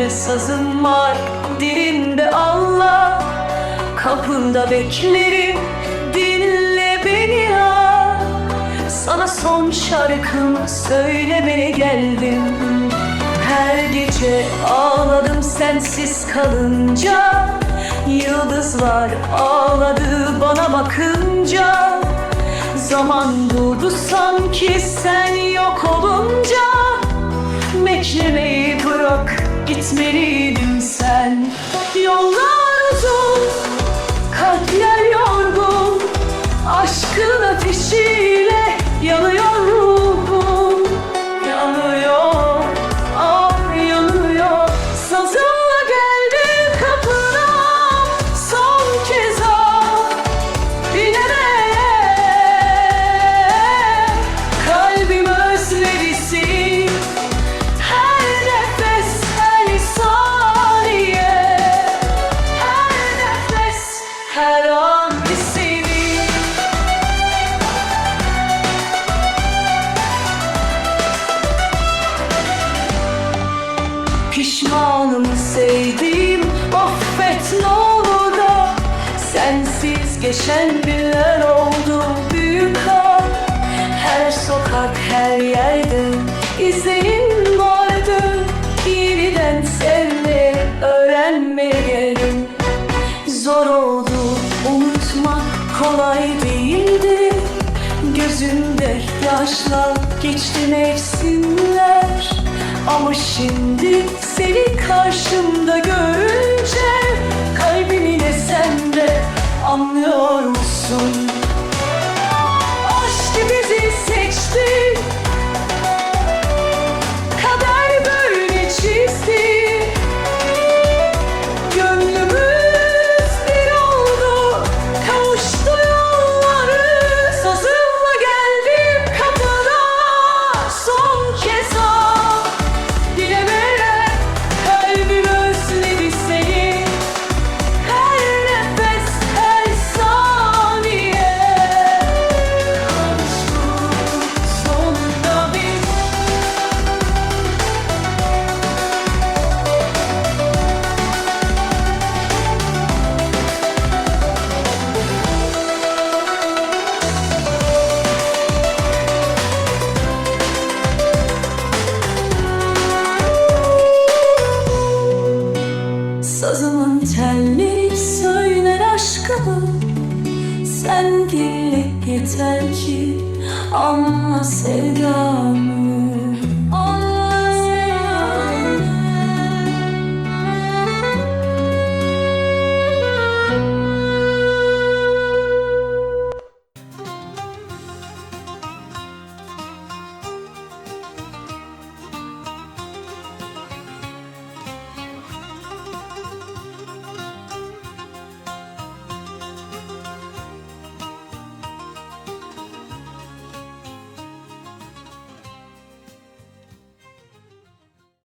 tane sazım var dilimde Allah. Kapında beklerim dinle beni ya. Sana son şarkımı söylemeye geldim. Her gece ağladım sensiz kalınca. Yıldızlar ağladı bana bakınca. Zaman durdu sanki sen Geçen günler oldu büyük an. Her sokak her yerde izlerin vardı. Yeniden sevmeye öğrenmeyelim Zor oldu unutmak kolay değildi. Gözümde yaşla geçti mevsimler. Ama şimdi seni karşımda görünce Dinle yeter ki sevdamı